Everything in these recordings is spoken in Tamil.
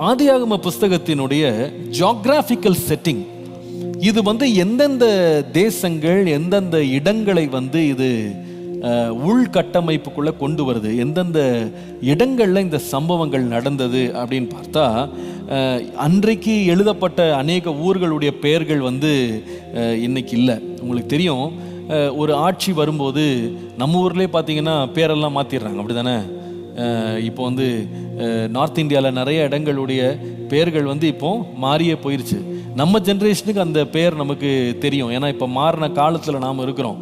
ஆதியாகம புஸ்தகத்தினுடைய ஜியாகிராபிக்கல் செட்டிங் இது வந்து எந்தெந்த தேசங்கள் எந்தெந்த இடங்களை வந்து இது உள்கட்டமைப்புக்குள்ளே கொண்டு வருது எந்தெந்த இடங்களில் இந்த சம்பவங்கள் நடந்தது அப்படின்னு பார்த்தா அன்றைக்கு எழுதப்பட்ட அநேக ஊர்களுடைய பெயர்கள் வந்து இன்னைக்கு இல்லை. உங்களுக்கு தெரியும் ஒரு ஆட்சி வரும்போது நம்ம ஊர்லேயே பார்த்தீங்கன்னா பேரெல்லாம் மாற்றிடுறாங்க அப்படி தானே இப்போ வந்து நார்த் இந்தியாவில் நிறைய இடங்களுடைய பெயர்கள் வந்து இப்போ மாறியே போயிருச்சு. நம்ம ஜென்ரேஷனுக்கு அந்த பெயர் நமக்கு தெரியும். ஏன்னா இப்போ மாறின காலத்தில் நாம் இருக்கிறோம்.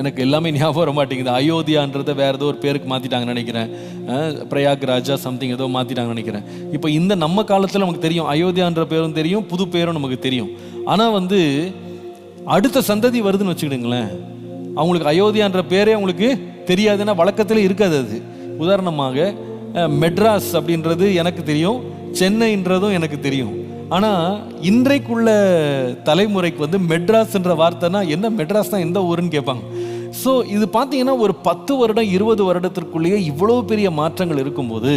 எனக்கு எல்லாமே ஞாபகம் வர மாட்டேங்குது. அயோத்தியான்றதை வேறு ஏதோ ஒரு பேருக்கு மாற்றிட்டாங்கன்னு நினைக்கிறேன். பிரயாக் ராஜா சம்திங் ஏதோ மாற்றிட்டாங்கன்னு நினைக்கிறேன். இப்போ இந்த நம்ம காலத்தில் நமக்கு தெரியும். அயோத்தியான்ற பேரும் தெரியும். புது பேரும் நமக்கு தெரியும். ஆனால் வந்து அடுத்த சந்ததி வருதுன்னு வச்சுக்கிடுங்களேன். அவங்களுக்கு அயோத்தியான்ற பேரே அவங்களுக்கு தெரியாதுன்னா வழக்கத்தில் இருக்காது அது. உதாரணமாக மெட்ராஸ் அப்படின்றது எனக்கு தெரியும் சென்னைன்றதும் எனக்கு தெரியும். ஆனால் இன்றைக்குள்ள தலைமுறைக்கு வந்து மெட்ராஸ்ன்ற வார்த்தைனா என்ன? மெட்ராஸ் தான் எந்த ஊருன்னு கேட்பாங்க. ஸோ இது பார்த்தீங்கன்னா ஒரு பத்து வருடம் இருபது வருடத்திற்குள்ளேயே இவ்வளோ பெரிய மாற்றங்கள் இருக்கும்போது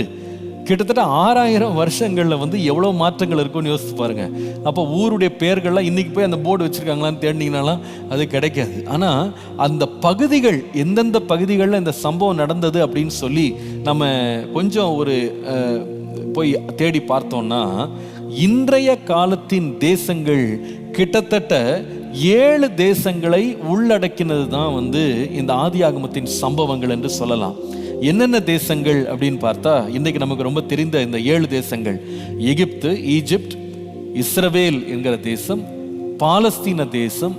கிட்டத்தட்ட ஆறாயிரம் வருஷங்களில் வந்து எவ்வளோ மாற்றங்கள் இருக்கும்னு யோசித்து பாருங்க. அப்போ ஊருடைய பெயர்கள்லாம் இன்றைக்கி போய் அந்த போர்டு வச்சிருக்காங்களான்னு தேடினீங்கனாலாம் அது கிடைக்காது. ஆனால் அந்த பகுதிகள் எந்தெந்த பகுதிகளில் இந்த சம்பவம் நடந்தது அப்படின்னு சொல்லி நம்ம கொஞ்சம் ஒரு போய் தேடி பார்த்தோம்னா இன்றைய காலத்தின் தேசங்கள் கிட்டத்தட்ட ஏழு தேசங்களை உள்ளடக்கினது தான் வந்து இந்த ஆதியாகமத்தின் சம்பவங்கள் என்று சொல்லலாம். என்னென்ன தேசங்கள் அப்படின்னு பார்த்தா இன்றைக்கு நமக்கு ரொம்ப தெரிந்த இந்த ஏழு தேசங்கள். எகிப்து ஈஜிப்ட் இஸ்ரவேல் என்கிற தேசம் பாலஸ்தீன தேசம்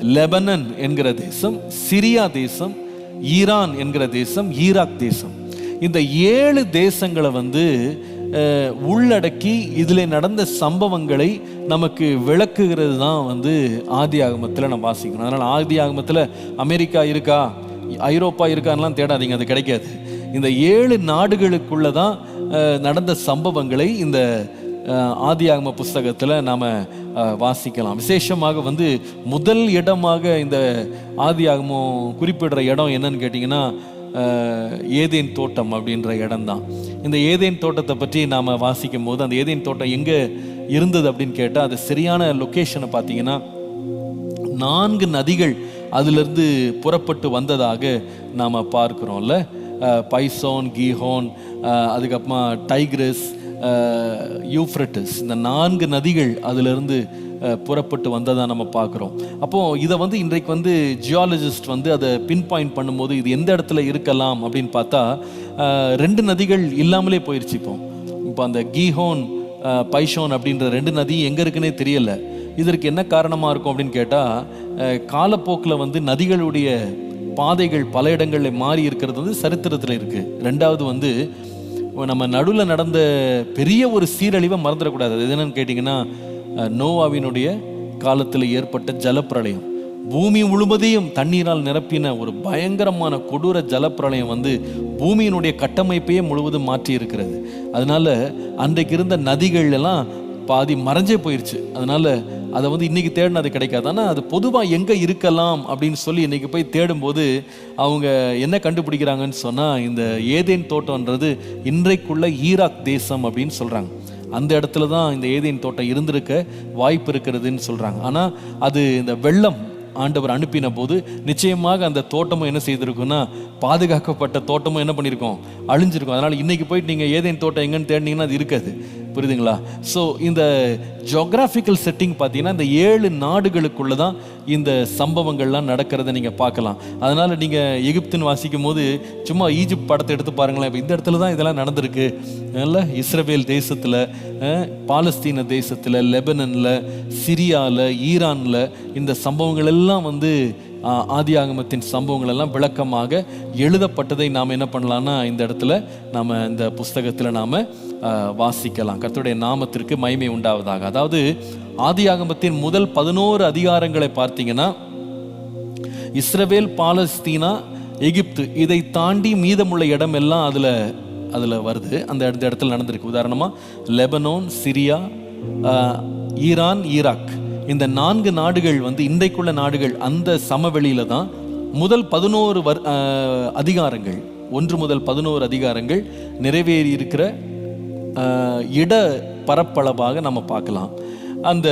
லெபனன் என்கிற தேசம் சிரியா தேசம் ஈரான் என்கிற தேசம் ஈராக் தேசம். இந்த ஏழு தேசங்களை வந்து உள்ளடக்கி இதில் நடந்த சம்பவங்களை நமக்கு விளக்குகிறது தான் வந்து ஆதி ஆகமத்தில் நம்ம வாசிக்கணும். அதனால் ஆதி ஆகமத்தில் அமெரிக்கா இருக்கா? ஐரோப்பா இருக்கான்லாம் தேடாதீங்க அது கிடைக்காது. இந்த ஏழு நாடுகளுக்குள்ள தான் நடந்த சம்பவங்களை இந்த ஆதியாகம புஸ்தகத்தில் நாம் வாசிக்கலாம். விசேஷமாக வந்து முதல் இடமாக இந்த ஆதியாகமம் குறிப்பிடுற இடம் என்னன்னு கேட்டிங்கன்னா ஏதேன் தோட்டம் அப்படின்ற இடம்தான். இந்த ஏதேன் தோட்டத்தை பற்றி நாம் வாசிக்கும் போது அந்த ஏதேன் தோட்டம் எங்கே இருந்தது அப்படின்னு கேட்டால் அது சரியான லொக்கேஷனை பார்த்தீங்கன்னா நான்கு நதிகள் அதிலிருந்து புறப்பட்டு வந்ததாக நாம் பார்க்குறோம்ல. பைசோன் கீஹோன் அதுக்கப்புறமா டைக்ரஸ் அஹ், யூஃப்ரட்டிஸ் இந்த நான்கு நதிகள் அதிலிருந்து புறப்பட்டு வந்ததாக நம்ம பார்க்குறோம். அப்போது இதை வந்து இன்றைக்கு வந்து ஜியாலஜிஸ்ட் வந்து அதை பின் பாயிண்ட் பண்ணும்போது இது எந்த இடத்துல இருக்கலாம் அப்படின்னு பார்த்தா ரெண்டு நதிகள் இல்லாமலே போயிடுச்சு இப்போ. இப்போ அந்த கீஹோன் பைஷோன் அப்படின்ற ரெண்டு நதி எங்கே இருக்குன்னே தெரியலை. இதற்கு என்ன காரணமாக இருக்கும் அப்படின்னு கேட்டால் காலப்போக்கில் வந்து நதிகளுடைய பாதைகள் பல இடங்களில் மாறி இருக்கிறது வந்து சரித்திரத்தில் இருக்குது ரெண்டாவது வந்து நம்ம நடுவில் நடந்த பெரிய ஒரு சீரழிவை மறந்துடக்கூடாது. அது என்னன்னு கேட்டிங்கன்னா நோவாவினுடைய காலத்தில் ஏற்பட்ட ஜலப்பிரளயம். பூமி முழுவதையும் தண்ணீரால் நிரப்பின ஒரு பயங்கரமான கொடூர ஜலப்பிரளயம் வந்து பூமியினுடைய கட்டமைப்பையே முழுவதும் மாற்றி இருக்கிறது. அதனால் அன்றைக்கு இருந்த நதிகள் எல்லாம் பாதி மறைஞ்சே போயிடுச்சு அதனால் அதை வந்து இன்னைக்கு தேடினா அது கிடைக்காது. ஆனால் அது பொதுவாக எங்கே இருக்கலாம் அப்படின்னு சொல்லி இன்னைக்கு போய் தேடும்போது அவங்க என்ன கண்டுபிடிக்கிறாங்கன்னு சொன்னால் இந்த ஏதேன் தோட்டம்ன்றது இன்றைக்குள்ள ஈராக் தேசம் அப்படின்னு சொல்கிறாங்க அந்த இடத்துல தான் இந்த ஏதேன் தோட்டம் இருந்திருக்க வாய்ப்பு இருக்கிறதுன்னு சொல்கிறாங்க ஆனால் அது இந்த வெள்ளம் ஆண்டவர் அனுப்பின போது நிச்சயமாக அந்த தோட்டமும் என்ன செய்திருக்குன்னா பாதுகாக்கப்பட்ட தோட்டமும் என்ன பண்ணியிருக்கோம் அழிஞ்சிருக்கும். அதனால் இன்னைக்கு போயிட்டு நீங்கள் ஏதேன் தோட்டம் எங்கேன்னு தேடினீங்கன்னா அது இருக்காது. புரியுதுங்களா? ஸோ இந்த ஜோக்ராஃபிக்கல் செட்டிங் பார்த்தீங்கன்னா இந்த ஏழு நாடுகளுக்குள்ள தான் இந்த சம்பவங்கள்லாம் நடக்கிறத நீங்கள் பார்க்கலாம். அதனால் நீங்கள் எகிப்துன்னு வாசிக்கும் போது சும்மா ஈஜிப்ட் படத்தை எடுத்து பாருங்களேன். இப்போ இந்த இடத்துல தான் இதெல்லாம் நடந்திருக்கு. இல்லை இஸ்ரவேல் தேசத்தில் பாலஸ்தீன தேசத்தில் லெபனனில் சிரியாவில் ஈரானில் இந்த சம்பவங்கள் எல்லாம் வந்து ஆதி ஆகமத்தின் சம்பவங்கள் எல்லாம் விளக்கமாக எழுதப்பட்டதை நாம் என்ன பண்ணலான்னா இந்த இடத்துல நாம் இந்த புஸ்தகத்தில் நாம் வாசிக்கலாம். கர்த்தருடைய நாமத்திற்கு மகிமை உண்டாவதாக. அதாவது ஆதி ஆகமத்தின் முதல் பதினோரு அதிகாரங்களை பார்த்தீங்கன்னா இஸ்ரவேல் பாலஸ்தீனா எகிப்து இதை தாண்டி மீதமுள்ள இடம் எல்லாம் அதில் அதில் வருது. அந்த இடத்துல நடந்திருக்கு. உதாரணமாக லெபனோன் சிரியா ஈரான் ஈராக். இந்த நான்கு நாடுகள் வந்து இன்றைக்குள்ள நாடுகள் அந்த சமவெளியில தான் முதல் பதினோரு வர் அதிகாரங்கள் ஒன்று முதல் பதினோரு அதிகாரங்கள் நிறைவேறி இருக்கிற இட பரப்பளவாக நம்ம பார்க்கலாம். அந்த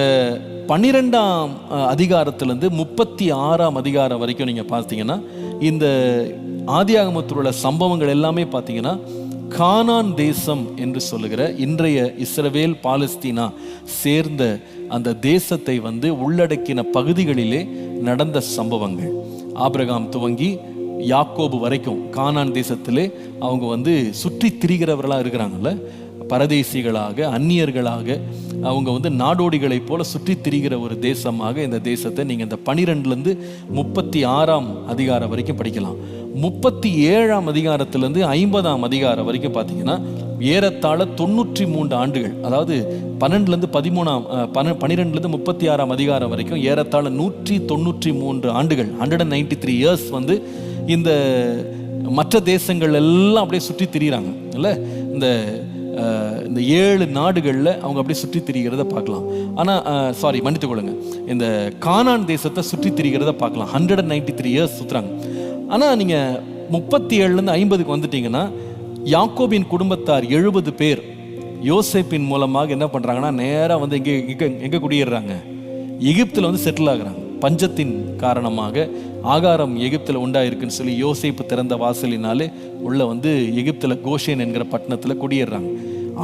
பன்னிரெண்டாம் அதிகாரத்திலேருந்து முப்பத்தி ஆறாம் அதிகாரம் வரைக்கும் நீங்கள் பார்த்தீங்கன்னா இந்த ஆதியாகமத்தில் உள்ள சம்பவங்கள் எல்லாமே பார்த்தீங்கன்னா கானான் தேசம் என்று சொல்லுகிற இன்றைய இஸ்ரவேல் பாலஸ்தீனா சேர்ந்த அந்த தேசத்தை வந்து உள்ளடக்கின பகுதிகளிலே நடந்த சம்பவங்கள். ஆபிரகாம் துவங்கி யாக்கோபு வரைக்கும் கானான் தேசத்திலே அவங்க வந்து சுற்றி திரிகிறவர்களாக இருக்கிறாங்கல்ல பரதேசிகளாக அந்நியர்களாக அவங்க வந்து நாடோடிகளைப் போல சுற்றி திரிகிற ஒரு தேசமாக இந்த தேசத்தை நீங்கள் இந்த பனிரெண்டுலேருந்து முப்பத்தி ஆறாம் அதிகாரம் வரைக்கும் படிக்கலாம். முப்பத்தி ஏழாம் அதிகாரத்திலேருந்து ஐம்பதாம் அதிகாரம் வரைக்கும் பார்த்தீங்கன்னா ஏறத்தாழ தொண்ணூற்றி மூன்று ஆண்டுகள் அதாவது பன்னெண்டுலேருந்து பதிமூணாம் பன பன்னிரெண்டுலேருந்து முப்பத்தி ஆறாம் அதிகாரம் வரைக்கும் ஏறத்தாழ நூற்றி தொண்ணூற்றி மூன்று ஆண்டுகள் hundred and ninety three years வந்து இந்த மற்ற தேசங்கள் எல்லாம் அப்படியே சுற்றி திரியிறாங்க. இல்லை? இந்த இந்த ஏழு நாடுகளில் அவங்க அப்படியே சுற்றி திரிகிறத பார்க்கலாம். ஆனால் சாரி மன்னித்து கொள்ளுங்க. இந்த கானான் தேசத்தை சுற்றி திரிகிறத பார்க்கலாம். Hundred and ninety three years சுற்றுறாங்க ஆனால் நீங்கள் முப்பத்தி ஏழுலேருந்து ஐம்பதுக்கு வந்துட்டீங்கன்னா யாக்கோபின் குடும்பத்தார் எழுபது பேர் யோசேப்பின் மூலமாக என்ன பண்ணுறாங்கன்னா நேராக வந்து எங்கே எங்கே எங்கே குடியேறுறாங்க. எகிப்தில் வந்து செட்டில் ஆகுறாங்க. பஞ்சத்தின் காரணமாக ஆகாரம் எகிப்தில் உண்டாயிருக்குன்னு சொல்லி யோசிப்பு திறந்த வாசலினாலே உள்ள வந்து எகிப்தில் கோஷேன் என்கிற பட்டணத்தில் குடியேறுறாங்க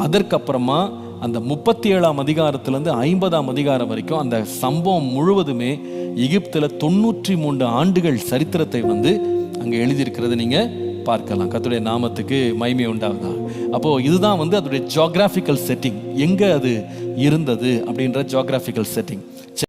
அதற்கப்புறமா அந்த முப்பத்தி ஏழாம் அதிகாரத்திலேருந்து ஐம்பதாம் அதிகாரம் வரைக்கும் அந்த சம்பவம் முழுவதுமே எகிப்தில் தொண்ணூற்றி மூன்று ஆண்டுகள் சரித்திரத்தை வந்து அங்கே எழுதியிருக்கிறத நீங்கள் பார்க்கலாம். கத்துடைய நாமத்துக்கு மைமை உண்டாகுதா அப்போ இதுதான் வந்து அதோடைய ஜியாகிராஃபிக்கல் செட்டிங் எங்கே அது இருந்தது அப்படின்ற ஜியாகிராஃபிக்கல் செட்டிங்